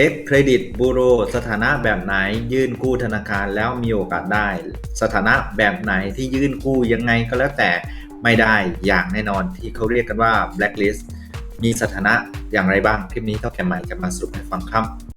ช็คเครดิตบูโรสถานะแบบไหนยื่นกู้ธนาคารแล้วมีโอกาสได้ สถานะแบบไหนที่ยื่นกู้ยังไงก็แล้วแต่ไม่ได้อย่างแน่นอนที่เขาเรียกกันว่า blacklist มีสถานะอย่างไรบ้าง คลิปนี้เท่าแก่ใหม่จะมาสรุปให้ฟังครับ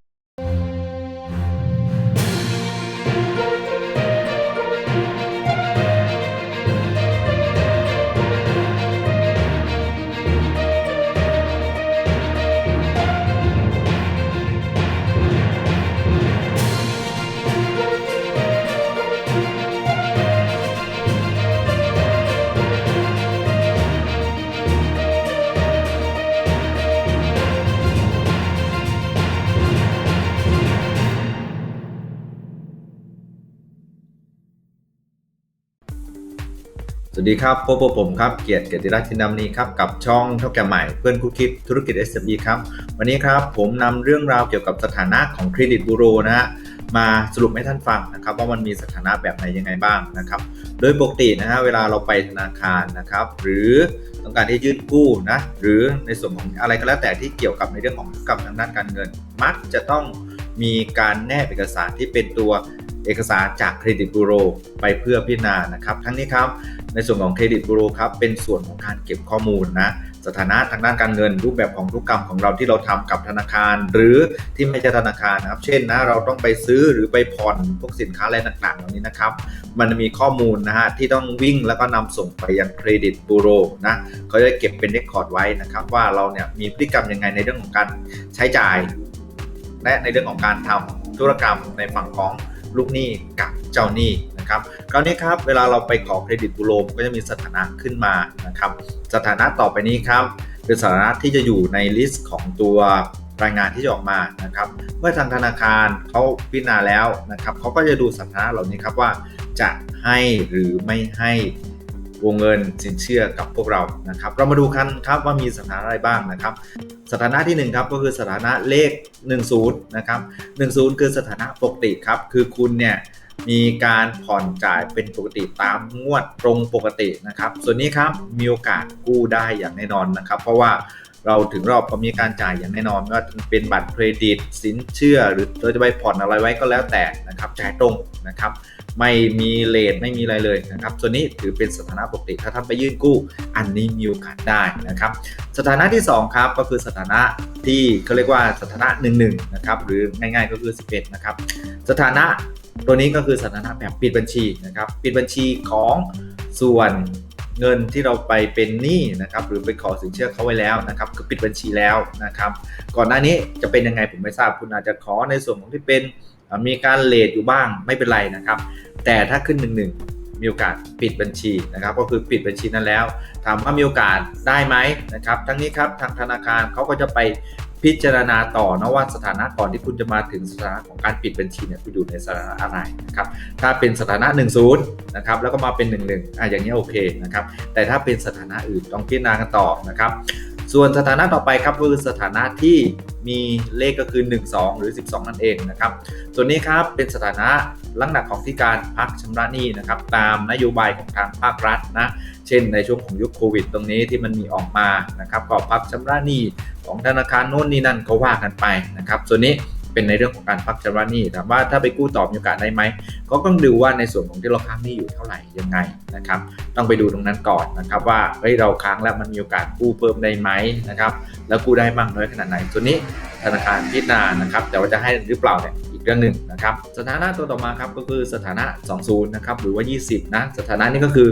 สวัสดีครับพบกับผมครับเกียรติเกียรติรัตน์ชินดำนีครับกับช่องเท่าแก่ใหม่เพื่อนคู่คิดธุรกิจ SME ครับวันนี้ครับผมนำเรื่องราวเกี่ยวกับสถานะของเครดิตบูโรนะฮะมาสรุปให้ท่านฟังนะครับว่ามันมีสถานะแบบไหนยังไงบ้างนะครับ โดยปกตินะฮะเวลาเราไปธนาคารนะครับ หรือต้องการที่ยื่นกู้นะหรือในส่วนของอะไรก็แล้วแต่ที่เกี่ยวกับในเรื่องของกับทางด้านการเงิน มักจะต้องมีการแนบเอกสารที่เป็นตัว เอกสารจากเครดิตบูโรไปเพื่อพิจารณานะครับ ทั้งนี้ครับ ในส่วนของเครดิตบูโรครับเป็นส่วนของการเก็บข้อมูลนะสถานะทางด้านการเงินรูปแบบของธุรกรรมของเราที่เราทำกับธนาคาร หรือที่ไม่ใช่ธนาคารนะครับ เช่นนะเราต้องไปซื้อหรือไปผ่อนพวกสินค้าอะไรต่างๆเหล่านี้นะครับ มันมีข้อมูลนะฮะที่ต้องวิ่งแล้วก็นำส่งไปยังเครดิตบูโรนะเขาจะเก็บเป็นเรคคอร์ดไว้นะครับ ว่าเราเนี่ยมีพฤติกรรมยังไงในเรื่องของการใช้จ่าย และในเรื่องของการทำธุรกรรมในฝั่งของ ลูกหนี้กับเจ้าหนี้นะครับคราวนี้ครับเวลาเราไปขอเครดิตบูโรก็จะมีสถานะขึ้นมานะครับสถานะต่อไปนี้ครับเป็นสถานะที่จะอยู่ในลิสต์ของตัวรายงานที่จะออกมานะครับ เมื่อทางธนาคารเขาพิจารณาแล้วนะครับเขาก็จะดูสถานะเหล่านี้ครับว่าจะให้หรือไม่ให้ วงเงินสินเชื่อกับพวกเรานะครับ เรามาดูกันครับว่ามีสถานะอะไรบ้างนะครับ สถานะที่1ครับก็คือสถานะเลข 10นะครับ10 คือสถานะปกติครับ คือคุณเนี่ยมีการผ่อนจ่ายเป็นปกติตามงวดตรงปกตินะครับ ส่วนนี้ครับมีโอกาสกู้ได้อย่างแน่นอนนะครับ เพราะว่าเราถึงรอบพอมีการจ่ายอย่างแน่นอนไม่ว่าจะเป็นบัตรเครดิตสินเชื่อ หรือเราจะไปผ่อนอะไรไว้ก็แล้วแต่นะครับจ่ายตรงนะครับ ไม่มีเลทไม่มีอะไรเลยนะครับส่วนนี้ถือเป็นสถานะปกติถ้าท่านไปยื่นกู้ อันนี้มีโอกาสได้นะครับ สถานะที่ 2 ครับก็คือสถานะที่เขาเรียกว่าสถานะ1 1นะครับหรือง่ายๆก็คือ 11 นะครับ สถานะตัวนี้ก็คือสถานะแบบปิดบัญชีนะครับปิดบัญชีของส่วนเงินที่เราไปเป็นหนี้นะครับหรือไปขอสินเชื่อเขาไว้แล้วนะครับคือปิดบัญชีแล้วนะครับ ก่อนหน้านี้จะเป็นยังไงผมไม่ทราบคุณอาจจะขอในส่วนของที่เป็น มีการเลทอยู่บ้างไม่เป็นไรนะครับ แต่ถ้าขึ้นหนึ่งหนึ่งมีโอกาสปิดบัญชีนะครับ ก็คือปิดบัญชีนั้นแล้ว ถามว่ามีโอกาสได้ไหมนะครับ ทั้งนี้ครับทางธนาคารเขาก็จะไปพิจารณาต่อนะว่าสถานะก่อนที่คุณจะมาถึงสถานะของการปิดบัญชีเนี่ยคุณอยู่ในสถานะอะไรนะครับถ้าเป็นสถานะ 10นะครับแล้วก็มาเป็น 11อะอย่างนี้โอเคนะครับแต่ถ้าเป็นสถานะอื่นต้องพิจารณากันต่อนะครับ ส่วนสถานะต่อไปครับก็คือสถานะที่มีเลขก็คือ 1 2 หรือ 12 นั่นเองนะครับส่วนนี้ครับเป็นสถานะลักษณะของที่การพักชำระหนี้นะครับตามนโยบายของทางภาครัฐนะเช่นในช่วงของยุคโควิด ตรงนี้ที่มันมีออกมานะครับก็พักชำระหนี้ของธนาคารโน่นนี่นั่นก็ว่ากันไปนะครับส่วนนี้ เป็นในเรื่องของการพักชำระหนี้ถามว่าถ้าไปกู้ต่อมีโอกาสได้ไหมก็ต้องดูว่าในส่วนของที่เราค้างหนี้อยู่เท่าไหร่ยังไงนะครับ ต้องไปดูตรงนั้นก่อนนะครับว่าเฮ้ยเราค้างแล้วมันมีโอกาสกู้เพิ่มได้ไหมนะครับแล้วกู้ได้มากน้อยขนาดไหนส่วนนี้ธนาคารพิจารณานะครับแต่ว่าจะให้หรือเปล่าเนี่ย เรื่องหนึ่งนะครับสถานะตัวต่อมาครับก็คือสถานะ 20 นะครับหรือว่า 20 นะสถานะนี้ก็คือ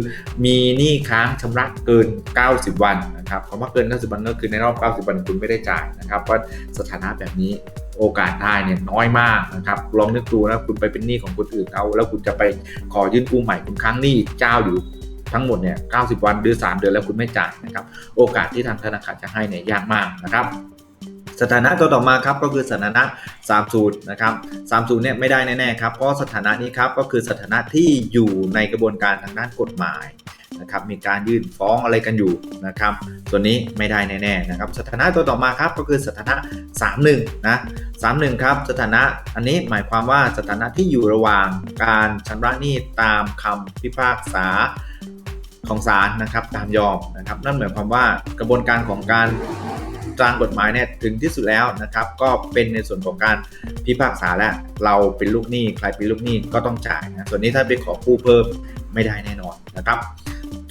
มีหนี้ค้างชำระเกิน 90 วันนะครับคำว่าเกิน 90 วันก็คือในรอบ 90 วันคุณไม่ได้จ่ายนะครับว่าสถานะแบบนี้โอกาสได้เนี่ยน้อยมากนะครับลองนึกดูนะคุณไปเป็นหนี้ของคนอื่นเอาแล้วคุณจะไปขอยื่นกู้ใหม่คุณค้างหนี้เจ้าอยู่ทั้งหมดเนี่ย 90 วันหรือ 3 เดือนแล้วคุณไม่จ่ายนะครับ โอกาสที่ทางธนาคารจะให้เนี่ยยากมากนะครับ สถานะตัวต่อมาครับก็คือสถานะ 30 นะครับ 30 เนี่ยไม่ได้แน่ๆครับเพราะสถานะนี้ครับก็คือสถานะที่อยู่ในกระบวนการทางด้านกฎหมายนะครับมีการยื่นฟ้องอะไรกันอยู่นะครับส่วนนี้ไม่ได้แน่ๆนะครับสถานะตัวต่อมาครับก็คือสถานะ 31นะ31ครับสถานะอันนี้หมายความว่าสถานะที่อยู่ระหว่างการชำระหนี้ตามคำพิพากษาของศาลนะครับตามยอมนะครับนั่นหมายความว่ากระบวนการของการ ตามกฎหมายเนี่ยถึงที่สุดแล้วนะครับ ก็เป็นในส่วนของการพิพากษาแล้วเราเป็นลูกหนี้ใครเป็นลูกหนี้ก็ต้องจ่ายนะส่วนนี้ถ้าไปขอกู้เพิ่มไม่ได้แน่นอนนะครับ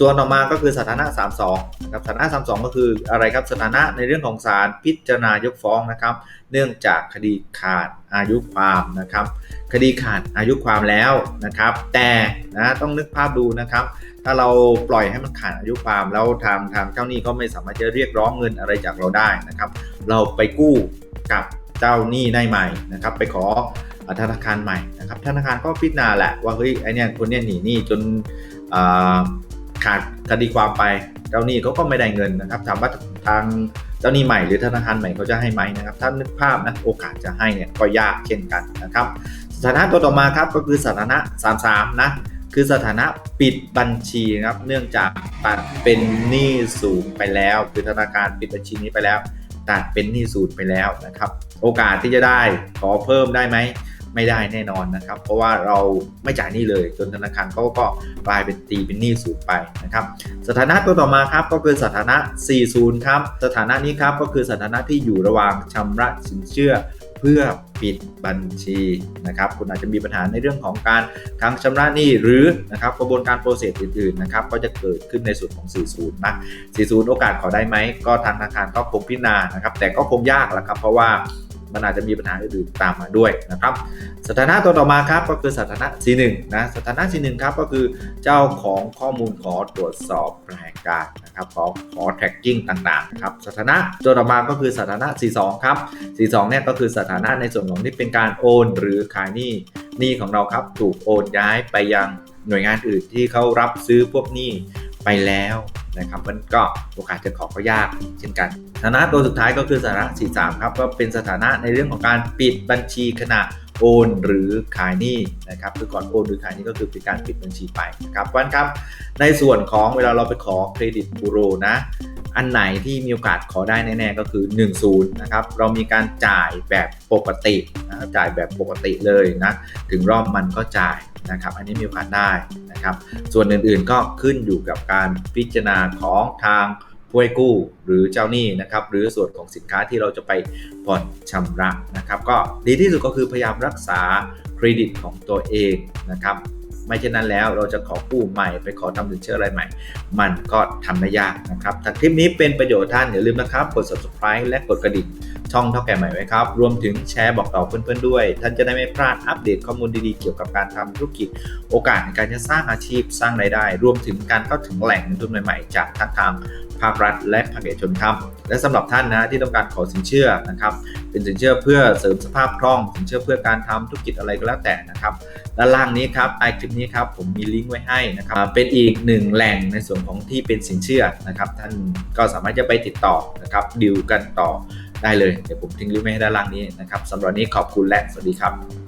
ตัวต่อมาก็คือสถานะ 32นะครับสถานะ 32 ก็คืออะไรครับสถานะในเรื่องของศาลพิจารณายกฟ้องนะครับ เนื่องจากคดีขาดอายุความนะครับ คดีขาดอายุความแล้วนะครับ แต่นะต้องนึกภาพดูนะครับ ถ้าเราปล่อยให้มันขาดอายุความแล้วทางทางเจ้าหนี้ก็ไม่สามารถจะเรียกร้องเงินอะไรจากเราได้นะครับ เราไปกู้กับเจ้าหนี้ได้ใหม่นะครับ ไปขอธนาคารใหม่นะครับ ธนาคารก็พิจารณาแหละว่าเฮ้ยไอเนี่ยคนเนี้ยหนีหนี้จนอ่า ขาดคดีความไปเจ้าหนี้เขาก็ไม่ได้เงินนะครับ ถามว่าทางเจ้าหนี้ใหม่หรือธนาคารใหม่เขาจะให้ไหมนะครับ ถ้านึกภาพนะโอกาสจะให้เนี่ยก็ยากเช่นกันนะครับ สถานะตัวต่อมาครับก็คือสถานะ 33 นะคือสถานะปิดบัญชีครับเนื่องจากตัดเป็นหนี้สูงไปแล้ว คือธนาคารปิดบัญชีนี้ไปแล้วตัดเป็นหนี้สูงไปแล้วนะครับ โอกาสที่จะได้ขอเพิ่มได้ไหม ไม่ได้แน่นอนนะครับ เพราะว่าเราไม่จ่ายหนี้เลยจนธนาคารเขาก็กลายเป็นตีเป็นหนี้สูงไปนะครับ สถานะตัวต่อมาครับก็คือสถานะ 40 ครับ สถานะนี้ครับก็คือสถานะที่อยู่ระหว่างชำระสินเชื่อเพื่อปิดบัญชีนะครับคุณอาจจะมีปัญหาในเรื่องของการค้างชำระหนี้หรือนะครับกระบวนการโปรเซสอื่นๆนะครับก็จะเกิดขึ้นในส่วนของ 40 นะ 40 โอกาสขอได้ไหมก็ทางธนาคารก็คงพิจารณานะครับแต่ก็คงยากแหละครับเพราะว่า มันอาจจะมีปัญหาอื่นๆตามมาด้วยนะครับสถานะตัวต่อมาครับก็คือสถานะ C1 นะสถานะ C1 ครับก็คือเจ้าของข้อมูลขอตรวจสอบรายการนะครับขอขอ tracking ต่างๆครับสถานะตัวต่อมาก็คือสถานะ C2 ครับ C2 เนี่ยก็คือสถานะในส่วนของที่เป็นการโอนหรือขายหนี้หนี้ของเราครับถูกโอนย้ายไปยังหน่วยงานอื่นที่เขารับซื้อพวกหนี้ไปแล้วนะครับมันก็โอกาสจะขอก็ยากเช่นกัน สถานะตัวสุดท้ายก็คือสถานะ43ครับก็เป็นสถานะในเรื่องของการปิดบัญชีขณะโอนหรือขายหนี้นะครับคือก่อนโอนหรือขายหนี้ก็คือเป็นการปิดบัญชีไปนะครับวันครับ ในส่วนของเวลาเราไปขอเครดิตบูโรนะ อันไหนที่มีโอกาสขอได้แน่ๆก็คือ 10นะครับเรามีการจ่ายแบบปกตินะครับจ่ายแบบปกติเลยนะถึงรอบมันก็จ่ายนะครับอันนี้มีโอกาสได้นะครับส่วนอื่นๆก็ขึ้นอยู่กับการพิจารณาของทาง ผู้ให้กู้หรือเจ้าหนี้นะครับหรือส่วนของสินค้าที่เราจะไปผ่อนชำระนะครับก็ดีที่สุดก็คือพยายามรักษาเครดิตของตัวเองนะครับไม่เช่นนั้นแล้วเราจะขอกู้ใหม่ไปขอทำสินเชื่ออะไรใหม่ มันก็ทำได้ยากนะครับถ้าคลิปนี้เป็นประโยชน์ท่านอย่าลืมนะครับ กด subscribe และกดกระดิ่ง ช่องเท่าแก่ใหม่ไว้ครับ รวมถึงแชร์บอกต่อเพื่อนๆด้วย ท่านจะได้ไม่พลาดอัปเดตข้อมูลดีๆ เกี่ยวกับการทำธุรกิจ โอกาสในการจะสร้างอาชีพสร้างรายได้ รวมถึงการเข้าถึงแหล่งเงินทุนใหม่ๆ จากทั้งทางภาครัฐและภาคเอกชนครับ และสำหรับท่านนะที่ต้องการขอสินเชื่อนะครับ เป็นสินเชื่อเพื่อเสริมสภาพคล่อง สินเชื่อเพื่อการทำธุรกิจอะไรก็แล้วแต่นะครับ ด้านล่างนี้ครับไอคลิปนี้ครับผมมีลิงก์ไว้ให้นะครับ เป็นอีกหนึ่งแหล่งในส่วนของที่เป็นสินเชื่อนะครับ ท่านก็สามารถจะไปติดต่อนะครับดิวกันต่อ ได้เลย เดี๋ยวผมทิ้งลิงก์ไว้ให้ด้านล่างนี้นะครับสำหรับนี้ขอบคุณและสวัสดีครับ